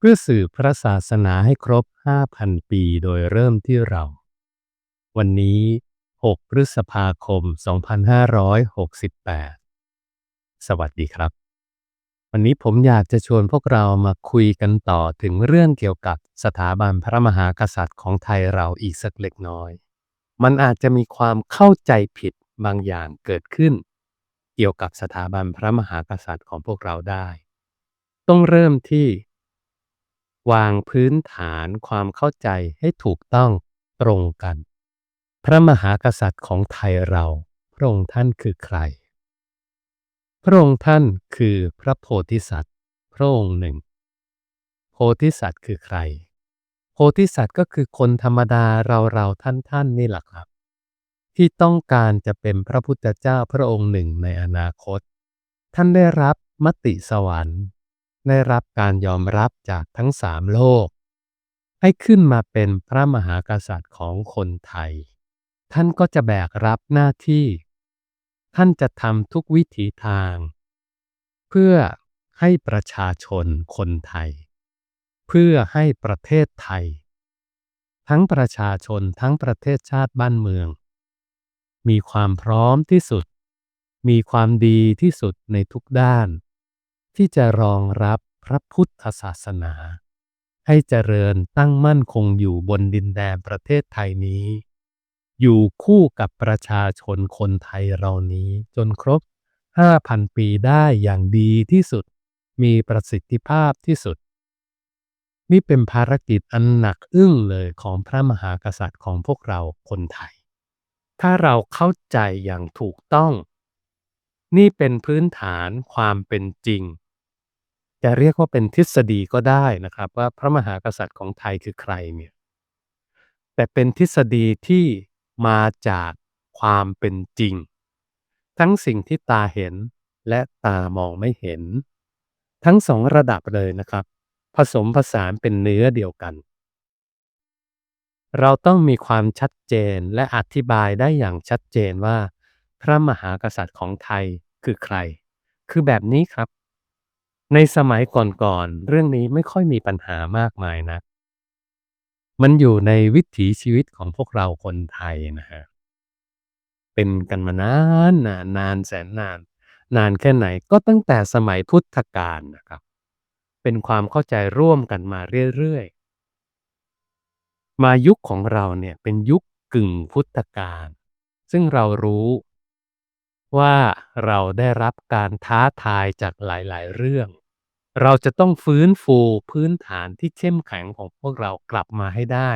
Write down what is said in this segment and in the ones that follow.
เพื่อสืบพระศาสนาให้ครบ 5,000 ปีโดยเริ่มที่เรา วันนี้ 6 พฤษภาคม 2568 สวัสดีครับ วันนี้ผมอยากจะชวนพวกเรามาคุยกันต่อถึงเรื่องเกี่ยวกับสถาบันพระมหากษัตริย์ของไทยเราอีกสักเล็กน้อย มันอาจจะมีความเข้าใจผิดบางอย่างเกิดขึ้น เกี่ยวกับสถาบันพระมหากษัตริย์ของพวกเราได้ ต้องเริ่มที่ วางพื้นฐานความเข้าใจให้ถูกต้องตรงกัน พระมหากษัตริย์ของไทยเรา พระองค์ท่านคือใคร พระองค์ท่านคือพระโพธิสัตว์ พระองค์หนึ่ง โพธิสัตว์คือใคร โพธิสัตว์ก็คือคนธรรมดาเราเราท่านท่านนี่แหละครับ ที่ต้องการจะเป็นพระพุทธเจ้าพระองค์หนึ่งในอนาคต ท่านได้รับมติสวรรค์ ได้รับการยอมรับจากทั้งสามโลก ให้ขึ้นมาเป็นพระมหากษัตริย์ของคนไทย ท่านก็จะแบกรับหน้าที่ ท่านจะทำทุกวิถีทาง เพื่อให้ประชาชนคนไทย เพื่อให้ประเทศไทย ทั้งประชาชนทั้งประเทศชาติบ้านเมือง มีความพร้อมที่สุด มีความดีที่สุดในทุกด้าน ที่จะรองรับพระพุทธศาสนา ให้เจริญตั้งมั่นคงอยู่บนดินแดนประเทศไทยนี้ อยู่คู่กับประชาชนคนไทยเรานี้จนครบ 5,000 ปีได้อย่างดีที่สุด มีประสิทธิภาพที่สุด นี่เป็นภารกิจอันหนักอึ้งเลยของพระมหากษัตริย์ของพวกเราคนไทย ถ้าเราเข้าใจอย่างถูกต้องนี่เป็นพื้นฐานความเป็นจริง จะเรียกว่าเป็นทฤษฎีก็ได้นะครับ ว่าพระมหากษัตริย์ของไทยคือใครเนี่ยแต่เป็นทฤษฎีที่มาจากความเป็นจริง ทั้งสิ่งที่ตาเห็นและตามองไม่เห็น ทั้งสองระดับเลยนะครับ ผสมผสานเป็นเนื้อเดียวกัน เราต้องมีความชัดเจนและอธิบายได้อย่างชัดเจนว่า พระมหากษัตริย์ของไทยคือใคร คือแบบนี้ครับ ในสมัยก่อนๆเรื่องนี้ไม่ค่อยมีปัญหามากมายนะมันอยู่ในวิถีชีวิตของพวกเราคนไทยนะฮะ เป็นกันมานานนานนานแสนนาน นานแค่ไหนก็ตั้งแต่สมัยพุทธกาลนะครับ เป็นความเข้าใจร่วมกันมาเรื่อยๆ มายุคของเราเนี่ยเป็นยุคกึ่งพุทธกาลซึ่งเรารู้ว่าเราได้รับการท้าทายจากหลายๆ เรื่อง เราจะต้องฟื้นฟูพื้นฐานที่เข้มแข็งของพวกเรากลับมาให้ได้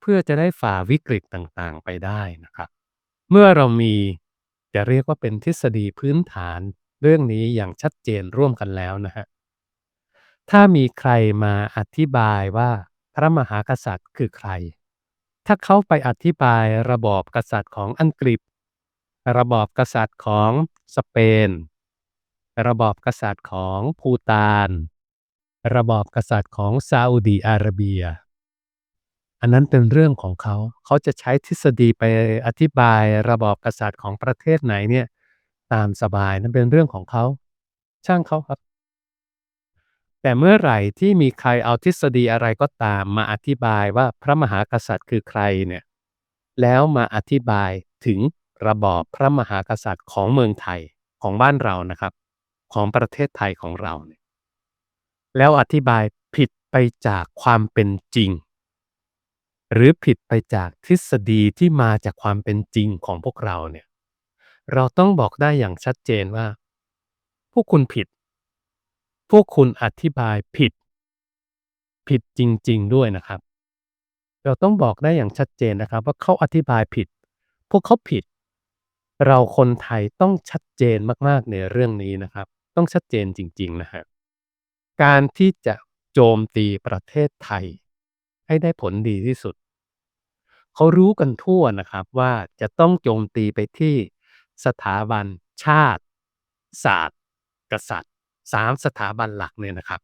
เพื่อจะได้ฝ่าวิกฤตต่างๆ ไปได้นะครับ เมื่อเรามีจะเรียกว่าเป็นทฤษฎีพื้นฐานเรื่องนี้อย่างชัดเจนร่วมกันแล้วนะฮะถ้ามีใครมาอธิบายว่าพระมหากษัตริย์คือใคร ถ้าเขาไปอธิบายระบอบกษัตริย์ของอังกฤษ ระบอบกษัตริย์ของสเปน ระบอบกษัตริย์ของภูตาน ระบอบกษัตริย์ของซาอุดีอาระเบีย อันนั้นเป็นเรื่องของเขา เขาจะใช้ทฤษฎีไปอธิบายระบอบกษัตริย์ของประเทศไหนเนี่ยตามสบายนั่นเป็นเรื่องของเขา ช่างเขาครับ แต่เมื่อไหร่ที่มีใครเอาทฤษฎีอะไรก็ตามมาอธิบายว่าพระมหากษัตริย์คือใครเนี่ย แล้วมาอธิบายถึงระบอบพระมหากษัตริย์ของเมืองไทยของบ้านเรานะครับ ของประเทศไทยของเราเนี่ยแล้วอธิบายผิดไปจากความเป็นจริง หรือผิดไปจากทฤษฎีที่มาจากความเป็นจริงของพวกเราเนี่ยเราต้องบอกได้อย่างชัดเจนว่า พวกคุณผิด พวกคุณอธิบายผิด ผิดจริง ๆ ด้วยนะครับ เราต้องบอกได้อย่างชัดเจนนะครับ ว่าเขาอธิบายผิด พวกเขาผิด เราคนไทยต้องชัดเจนมากๆในเรื่องนี้นะครับ ต้องชัดเจนจริง ๆ นะฮะ การที่จะโจมตีประเทศไทย ให้ได้ผลดีที่สุด เขารู้กันทั่วนะครับว่าจะต้องโจมตีไปที่สถาบัน ชาติ ศาสตร์ กษัตริย์สามสถาบันหลักเนี่ยนะครับ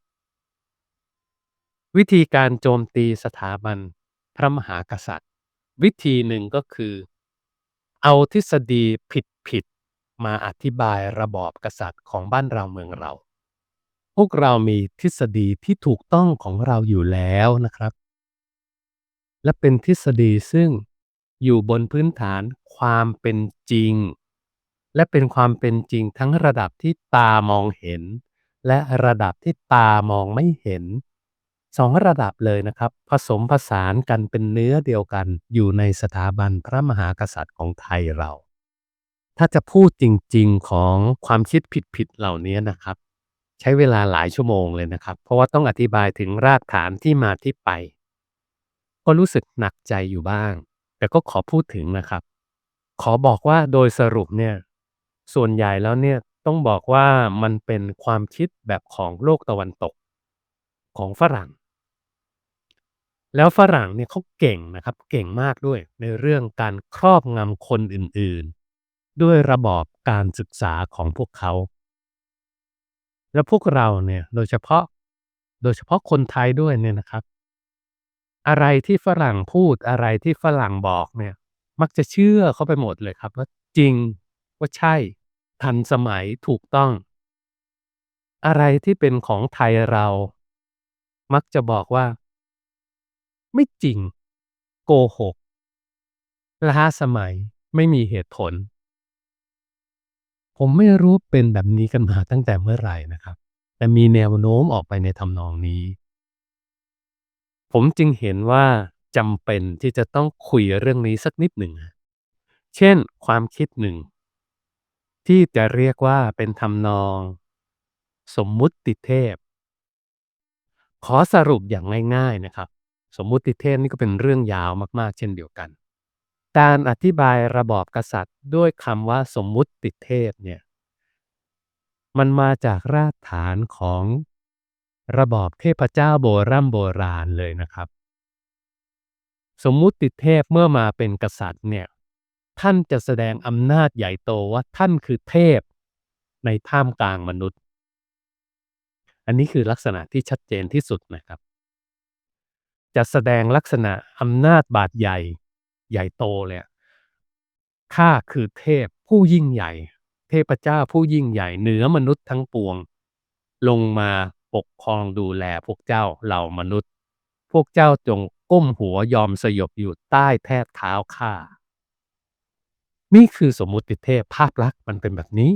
วิธีการโจมตีสถาบันพระมหากษัตริย์ วิธีหนึ่งก็คือ เอาทฤษฎีผิดๆ มาอธิบายระบอบกษัตริย์ของบ้านเราเมืองเรา พวกเรามีทฤษฎีที่ถูกต้องของเราอยู่แล้วนะครับ และเป็นทฤษฎีซึ่งอยู่บนพื้นฐานความเป็นจริง และเป็นความเป็นจริงทั้งระดับที่ตามองเห็น และระดับที่ตามองไม่เห็นสองระดับเลยนะครับ ผสมผสานกันเป็นเนื้อเดียวกันอยู่ในสถาบันพระมหากษัตริย์ของไทยเรา ถ้าจะพูดจริง ๆของความคิดผิดๆเหล่านี้นะครับ ใช้เวลาหลายชั่วโมงเลยนะครับ เพราะว่าต้องอธิบายถึงรากฐานที่มาที่ไป ก็รู้สึกหนักใจอยู่บ้าง แต่ก็ขอพูดถึงนะครับ ขอบอกว่าโดยสรุปเนี่ยส่วนใหญ่แล้วเนี่ยต้องบอกว่ามันเป็นความคิดแบบของโลกตะวันตก ของฝรั่ง แล้วฝรั่งเนี่ยเขาเก่งนะครับ เก่งมากด้วยในเรื่องการครอบงำคนอื่นๆ ด้วยระบอบการศึกษาของพวกเขา แล้วพวกเราเนี่ยโดยเฉพาะ โดยเฉพาะคนไทยด้วยเนี่ยนะครับ อะไรที่ฝรั่งพูดอะไรที่ฝรั่งบอกเนี่ย มักจะเชื่อเข้าไปหมดเลยครับ ว่าจริงว่าใช่ ทันสมัยถูกต้อง อะไรที่เป็นของไทยเรา มักจะบอกว่า ไม่จริง โกหกล้าสมัยไม่มีเหตุผล ผมไม่รู้เป็นแบบนี้กันมาตั้งแต่เมื่อไหร่นะครับ แต่มีแนวโน้มออกไปในทำนองนี้ ผมจึงเห็นว่าจำเป็นที่จะต้องคุยเรื่องนี้สักนิดหนึ่ง เช่น ความคิดหนึ่ง ที่จะเรียกว่าเป็นทำนอง สมมุติเทพ ขอสรุปอย่างง่าย ๆนะครับ สมมุติเทพนี่ก็เป็นเรื่องยาวมากๆ เช่นเดียวกัน การอธิบายระบอบกษัตริย์ด้วยคำว่าสมมุติเทพเนี่ย มันมาจากรากฐานของระบอบเทพเจ้าโบรโบราณเลยนะครับ สมมุติเทพเมื่อมาเป็นกษัตริย์เนี่ย ท่านจะแสดงอำนาจใหญ่โตว่าท่านคือเทพในท่ามกลางมนุษย์ อันนี้คือลักษณะที่ชัดเจนที่สุดนะครับ จะแสดงลักษณะอำนาจบาดใหญ่ ใหญ่โตเลยข้าคือเทพผู้ยิ่งใหญ่ เทพเจ้าผู้ยิ่งใหญ่เหนือมนุษย์ทั้งปวง ลงมาปกครองดูแลพวกเจ้าเหล่ามนุษย์ พวกเจ้าจงก้มหัวยอมสยบอยู่ใต้แทบเท้าข้านี่คือสมมุติเทพภาพลักษณ์มันเป็นแบบนี้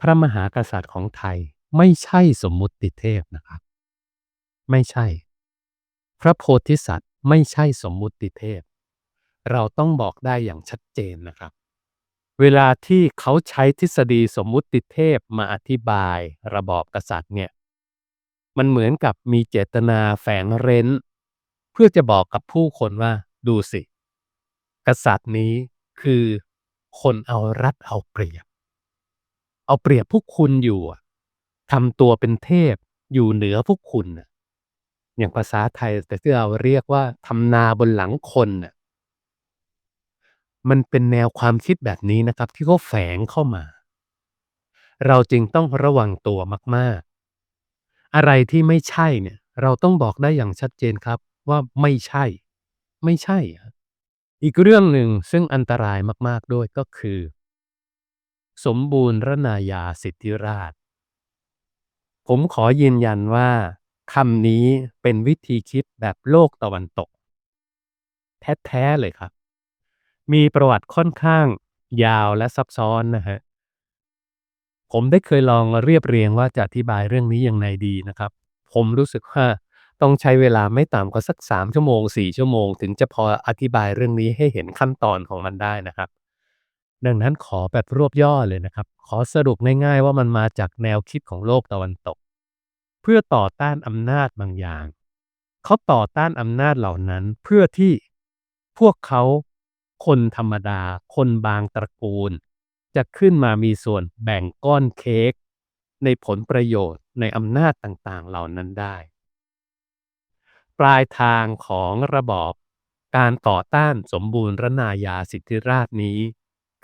พระมหากษัตริย์ของไทยไม่ใช่สมมุติเทพนะครับ ไม่ใช่ พระโพธิสัตว์ไม่ใช่สมมุติเทพ เราต้องบอกได้อย่างชัดเจนนะครับ เวลาที่เขาใช้ทฤษฎีสมมุติเทพมาอธิบายระบอบกษัตริย์เนี่ย มันเหมือนกับมีเจตนาแฝงเร้น เพื่อจะบอกกับผู้คนว่าดูสิ กษัตริย์นี้คือคนเอารัดเอาเปรียบ เอาเปรียบพวกคุณอยู่ทำตัวเป็นเทพอยู่เหนือพวกคุณ อย่างภาษาไทยแต่ที่เราเรียกว่าทำนาบนหลังคนน่ะ มันเป็นแนวความคิดแบบนี้นะครับ ที่เขาแฝงเข้ามา เราจึงต้องระวังตัวมาก ๆ อะไรที่ไม่ใช่เนี่ย เราต้องบอกได้อย่างชัดเจนครับ ว่าไม่ใช่ ไม่ใช่อะอีกเรื่องหนึ่งซึ่งอันตรายมาก ๆ ด้วยก็คือ สมบูรณ์รนายาสิทธิราช ผมขอยืนยันว่าคำนี้เป็นวิธีคิดแบบโลกตะวันตก แท้ ๆ เลยครับ มีประวัติค่อนข้างยาวและซับซ้อนนะฮะ ผมได้เคยลองเรียบเรียงว่าจะอธิบายเรื่องนี้ยังไงดีนะครับ ผมรู้สึกว่าต้องใช้เวลาไม่ต่ำกว่าสัก 3 ชั่วโมง 4 ชั่วโมง ถึงจะพออธิบายเรื่องนี้ให้เห็นขั้นตอนของมันได้นะครับ ดังนั้นขอแบบรวบย่อเลยนะครับ ขอสรุปง่ายๆว่ามันมาจากแนวคิดของโลกตะวันตก เพื่อต่อต้านอำนาจบางอย่าง เขาต่อต้านอำนาจเหล่านั้นเพื่อที่พวกเขา คนธรรมดา คนบางตระกูล จะขึ้นมามีส่วนแบ่งก้อนเค้กในผลประโยชน์ในอำนาจต่างๆ เหล่านั้นได้ ปลายทางของระบอบการต่อต้านสมบูรณรนายาสิทธิราชนี้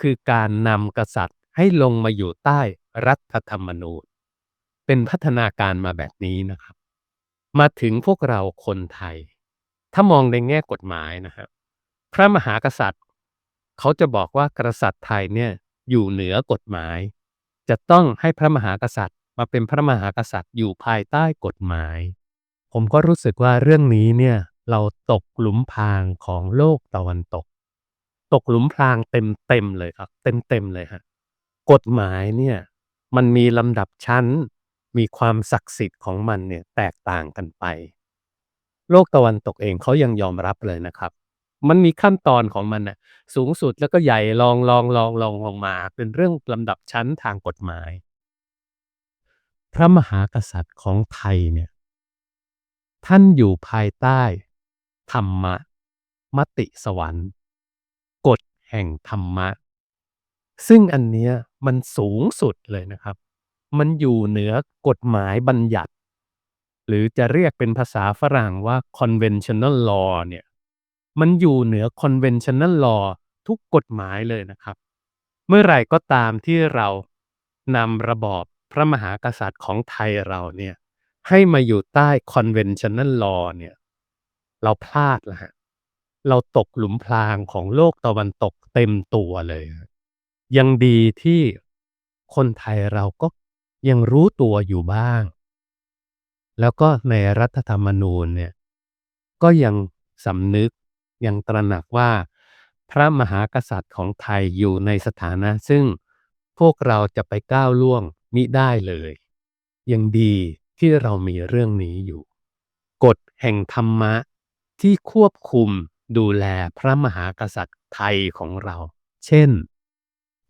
คือการนำกษัตริย์ให้ลงมาอยู่ใต้รัฐธรรมนูญ เป็นพัฒนาการมาแบบนี้นะครับ มาถึงพวกเราคนไทย ถ้ามองในแง่กฎหมายนะครับพระมหากษัตริย์ เขาจะบอกว่ากษัตริย์ไทยเนี่ยอยู่เหนือกฎหมาย จะต้องให้พระมหากษัตริย์ มาเป็นพระมหากษัตริย์อยู่ภายใต้กฎหมาย ผมก็รู้สึกว่าเรื่องนี้เนี่ยเราตกหลุมพรางของโลกตะวันตก ตกหลุมพรางเต็มเต็มๆเลยครับ เต็มเต็มๆเลยฮะกฎหมายเนี่ยมันมีลำดับชั้น มีความศักดิ์สิทธิ์ของมันเนี่ยแตกต่างกันไป โลกตะวันตกเองเขายังยอมรับเลยนะครับ มันมีขั้นตอนของมันน่ะ สูงสุดแล้วก็ใหญ่ลองลองลองลองลงมา เป็นเรื่องลำดับชั้นทางกฎหมาย พระมหากษัตริย์ของไทยเนี่ย ท่านอยู่ภายใต้ ธรรมะ มติสวรรค์กฎแห่งธรรมะ ซึ่งอันเนี้ยมันสูงสุดเลยนะครับ มันอยู่เหนือกฎหมายบัญญัติ หรือจะเรียกเป็นภาษาฝรั่งว่า conventional law เนี่ย มันอยู่เหนือ conventional law ทุกกฎหมายเลยนะครับ เมื่อไหร่ก็ตามที่เรานำระบอบพระมหากษัตริย์ของไทยเราเนี่ยให้มาอยู่ใต้ conventional law เนี่ยเราพลาดล้วฮะเราตกหลุมพรางของโลกตะวันตกเต็มตัวเลย ยังดีที่คนไทยเราก็ยังรู้ตัวอยู่บ้าง แล้วก็ในรัฐธรรมนูญเนี่ยก็ยังสำนึก ยังตระหนักว่า พระมหากษัตริย์ของไทยอยู่ในสถานะซึ่งพวกเราจะไปก้าวล่วงมิได้เลย ยังดีที่เรามีเรื่องนี้อยู่ กฎแห่งธรรมะที่ควบคุมดูแลพระมหากษัตริย์ไทยของเรา เช่น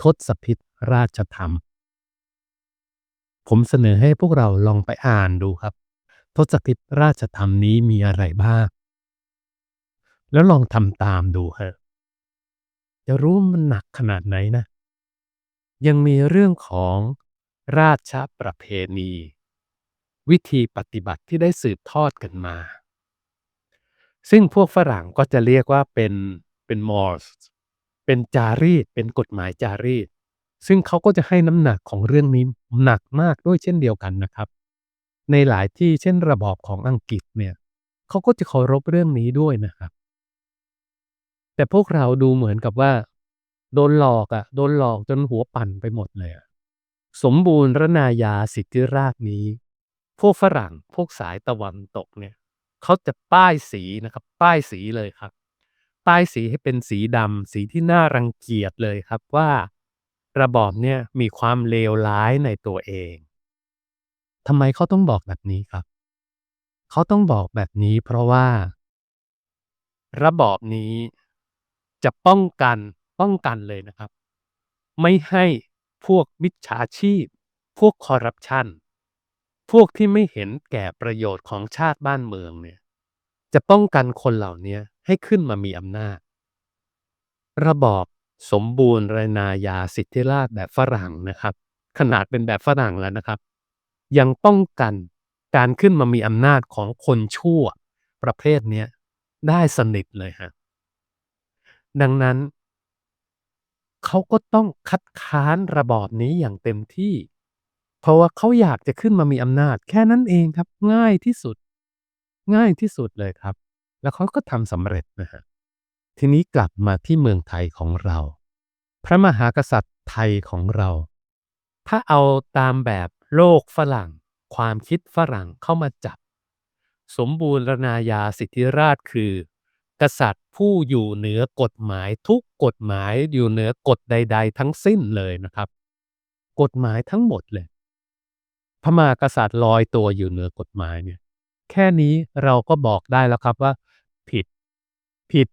ทศพิธราชธรรม ผมเสนอให้พวกเราลองไปอ่านดูครับ ทศพิธราชธรรมนี้มีอะไรบ้าง แล้วลองทำตามดูเถอะจะรู้มันหนักขนาดไหนนะ ยังมีเรื่องของราชประเพณี วิธีปฏิบัติที่ได้สืบทอดกันมา ซึ่งพวกฝรั่งก็จะเรียกว่าเป็นเป็นมอร์สเป็นจารีตเป็นกฎหมายจารีต ซึ่งเขาก็จะให้น้ำหนักของเรื่องนี้หนักมากด้วยเช่นเดียวกันนะครับ ในหลายที่เช่นระบอบของอังกฤษเนี่ยเขาก็จะเคารพเรื่องนี้ด้วยนะครับ แต่พวกเราดูเหมือนกับว่า โดนหลอกอะ่ะ โดนหลอกจนหัวปั่นไปหมดเลยอะสมบูรณ์รนายาสิทธิราชนี้ พวกฝรั่งพวกสายตะวันตกเนี่ยเขาจะป้ายสีนะครับ ป้ายสีเลยครับ ป้ายสีให้เป็นสีดำสีที่น่ารังเกียจเลยครับว่า ระบอบเนี่ยมีความเลวร้ายในตัวเองทำไมเขาต้องบอกแบบนี้ครับ เขาต้องบอกแบบนี้เพราะว่า ระบอบนี้ จะป้องกันป้องกันเลยนะครับ ไม่ให้พวกมิจฉาชีพ พวกคอร์รัปชันพวกที่ไม่เห็นแก่ประโยชน์ของชาติบ้านเมืองเนี่ยจะป้องกันคนเหล่านี้ให้ขึ้นมามีอำนาจ ระบอบสมบูรณ์รนายาสิทธิราชแบบฝรั่งนะครับ ขนาดเป็นแบบฝรั่งแล้วนะครับ ยังป้องกันการขึ้นมามีอำนาจของคนชั่วประเภทนี้ได้สนิทเลยฮะ ดังนั้น เขาก็ต้องคัดค้านระบอบนี้อย่างเต็มที่ เพราะว่าเขาอยากจะขึ้นมามีอำนาจแค่นั้นเองครับ ง่ายที่สุด ง่ายที่สุดเลยครับ แล้วเขาก็ทำสำเร็จนะฮะทีนี้กลับมาที่เมืองไทยของเรา พระมหากษัตริย์ไทยของเรา ถ้าเอาตามแบบโลกฝรั่ง ความคิดฝรั่งเข้ามาจับ สมบูรณาญาสิทธิราชคือ กษัตริย์ผู้อยู่เหนือกฎหมายทุกกฎหมายอยู่เหนือกฎใด ๆ ทั้งสิ้นเลยนะครับ กฎหมายทั้งหมดเลย พระมหากษัตริย์ลอยตัวอยู่เหนือกฎหมายเนี่ย แค่นี้เราก็บอกได้แล้วครับว่า ผิด ผิด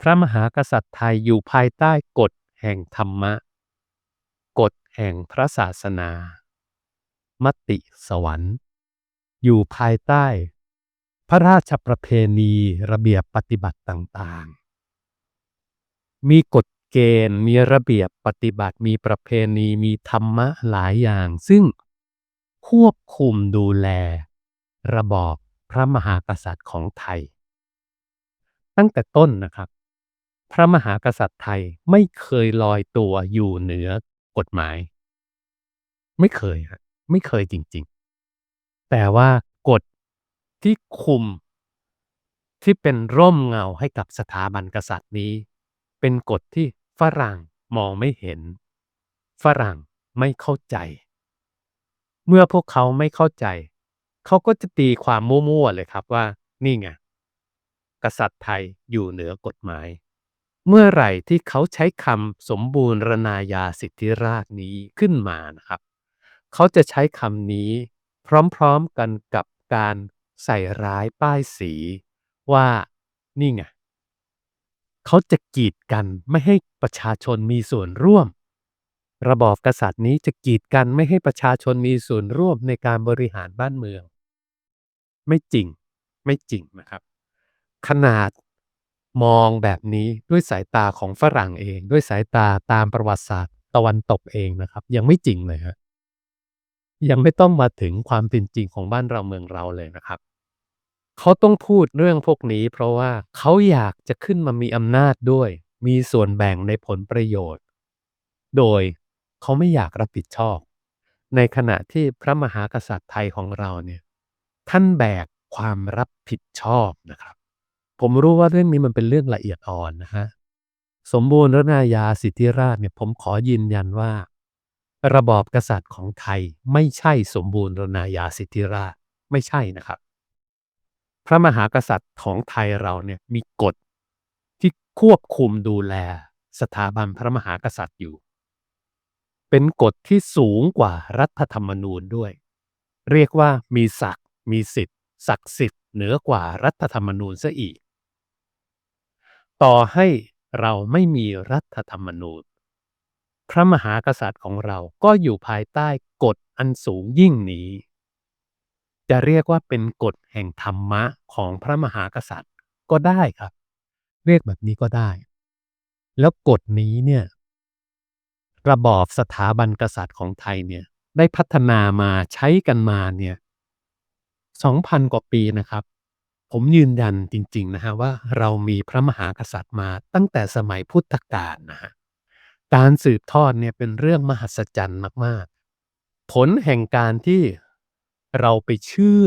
พระมหากษัตริย์ไทยอยู่ภายใต้กฎแห่งธรรมะ กฎแห่งพระศาสนา มติสวรรค์ อยู่ภายใต้ ระราชประเพณีระเบียบปฏิบัติต่างๆ มีกฎเกณฑ์ มีระเบียบปฏิบัติ มีประเพณี มีธรรมะหลายอย่าง ซึ่งควบคุมดูแล ระบอบพระมหากษัตริย์ของไทย ตั้งแต่ต้นนะครับ พระมหากษัตริย์ไทยไม่เคยลอยตัวอยู่เหนือกฎหมาย ไม่เคยฮะไม่เคยจริงๆ แต่ว่า ที่คุม ที่เป็นร่มเงาให้กับสถาบันกษัตริย์นี้ เป็นกฎที่ฝรั่งมองไม่เห็น ฝรั่งไม่เข้าใจ เมื่อพวกเขาไม่เข้าใจ เขาก็จะตีความมั่วๆเลยครับว่า นี่ไงกษัตริย์ไทยอยู่เหนือกฎหมาย เมื่อไหร่ที่เขาใช้คำสมบูรณาญาสิทธิราชนี้ขึ้นมานะครับ เขาจะใช้คำนี้ พร้อมๆกันกับการ ใส่ร้ายป้ายสีว่านี่ไงเขาจะกีดกันไม่ให้ประชาชนมีส่วนร่วม ระบอบกษัตริย์นี้จะกีดกันไม่ให้ประชาชนมีส่วนร่วมในการบริหารบ้านเมือง ไม่จริงไม่จริงนะครับ ขนาดมองแบบนี้ด้วยสายตาของฝรั่งเอง ด้วยสายตาตามประวัติศาสตร์ตะวันตกเองนะครับ ยังไม่จริงเลยฮะ ยังไม่ต้องมาถึงความเป็นจริงของบ้านเราเมืองเราเลยนะครับ เขาต้องพูดเรื่องพวกนี้เพราะว่าเขาอยากจะขึ้นมามีอำนาจด้วย มีส่วนแบ่งในผลประโยชน์ โดยเขาไม่อยากรับผิดชอบ ในขณะที่พระมหากษัตริย์ไทยของเราเนี่ยท่านแบกความรับผิดชอบนะครับ ผมรู้ว่าเรื่องนี้มันเป็นเรื่องละเอียดอ่อนนะฮะสมบูรณาญาสิทธิราชเนี่ยผมขอยืนยันว่า ระบอบกษัตริย์ของไทยไม่ใช่สมบูรณาญาสิทธิราชไม่ใช่นะครับ พระมหากษัตริย์ของไทยเราเนี่ยมีกฎที่ควบคุมดูแลสถาบันพระมหากษัตริย์อยู่ เป็นกฎที่สูงกว่ารัฐธรรมนูญด้วย เรียกว่ามีศักดิ์มีสิทธิ์ศักดิ์สิทธิ์เหนือกว่ารัฐธรรมนูญซะอีก ต่อให้เราไม่มีรัฐธรรมนูญ พระมหากษัตริย์ของเราก็อยู่ภายใต้กฎอันสูงยิ่งนี้ จะเรียกว่าเป็นกฎแห่งธรรมะของพระมหากษัตริย์ก็ได้ครับ เรียกแบบนี้ก็ได้ แล้วกฎนี้เนี่ยระบอบสถาบันกษัตริย์ของไทยเนี่ยได้พัฒนามาใช้กันมาเนี่ยสองพันกว่าปีนะครับ ผมยืนยันจริง ๆ นะฮะว่าเรามีพระมหากษัตริย์มาตั้งแต่สมัยพุทธกาลนะฮะ การสืบทอดเนี่ยเป็นเรื่องมหัศจรรย์มาก ๆ ผลแห่งการที่เราไปเชื่อ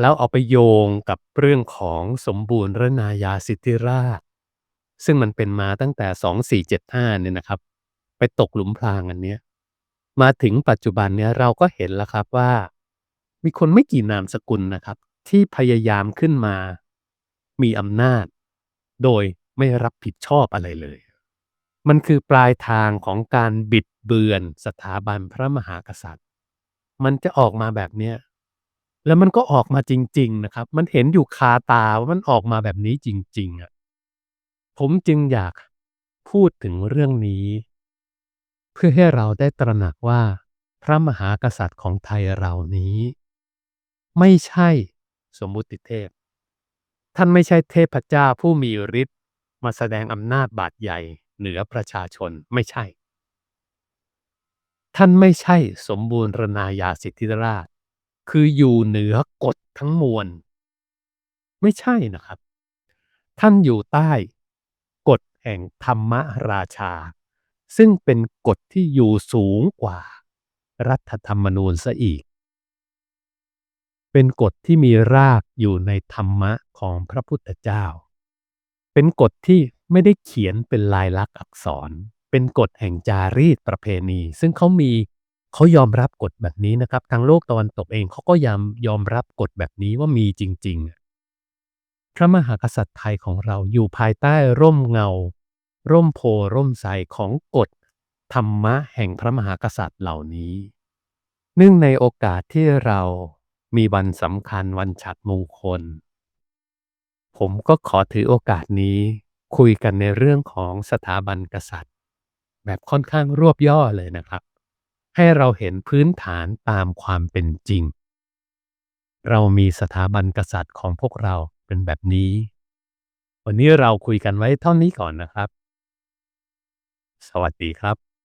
แล้วเอาไปโยงกับเรื่องของสมบูรณ์รนาญาสิทธิราช ซึ่งมันเป็นมาตั้งแต่ 2475 เนี่ยนะครับ ไปตกหลุมพรางอันเนี้ยมาถึงปัจจุบันเนี่ยเราก็เห็นแล้วครับว่า มีคนไม่กี่นามสกุลนะครับ ที่พยายามขึ้นมา มีอำนาจ โดยไม่รับผิดชอบอะไรเลย มันคือปลายทางของการบิดเบือนสถาบันพระมหากษัตริย์ มันจะออกมาแบบเนี้ยแล้วมันก็ออกมาจริง ๆ นะครับ มันเห็นอยู่คาตาว่ามันออกมาแบบนี้จริง ๆอะผมจึงอยากพูดถึงเรื่องนี้ เพื่อให้เราได้ตระหนักว่า พระมหากษัตริย์ของไทยเรานี้ ไม่ใช่สมมุติเทพ ท่านไม่ใช่เทพเจ้าผู้มีฤทธิ์มาแสดงอำนาจบาดใหญ่ เหนือประชาชนไม่ใช่ ท่านไม่ใช่สมบูรณาญาสิทธิราช คืออยู่เหนือกฎทั้งมวล ไม่ใช่นะครับ ท่านอยู่ใต้กฎแห่งธรรมราชา ซึ่งเป็นกฎที่อยู่สูงกว่า รัฐธรรมนูญซะอีก เป็นกฎที่มีรากอยู่ในธรรมะของพระพุทธเจ้า เป็นกฎที่ ไม่ได้เขียนเป็นลายลักษณ์อักษร เป็นกฎแห่งจารีตประเพณี ซึ่งเขามีเขายอมรับกฎแบบนี้นะครับ ทางโลกตะวันตกเองเขาก็ยอมยอมรับกฎแบบนี้ว่ามีจริง ๆ พระมหากษัตริย์ไทยของเราอยู่ภายใต้ร่มเงา ร่มโพร่มไทรของกฎธรรมะแห่งพระมหากษัตริย์เหล่านี้ เนื่องในโอกาสที่เรามีวันสำคัญวันฉัตรมงคล ผมก็ขอถือโอกาสนี้ คุยกันในเรื่องของสถาบันกษัตริย์ แบบค่อนข้างรวบย่อเลยนะครับ ให้เราเห็นพื้นฐานตามความเป็นจริง เรามีสถาบันกษัตริย์ของพวกเราเป็นแบบนี้ วันนี้เราคุยกันไว้เท่านี้ก่อนนะครับ สวัสดีครับ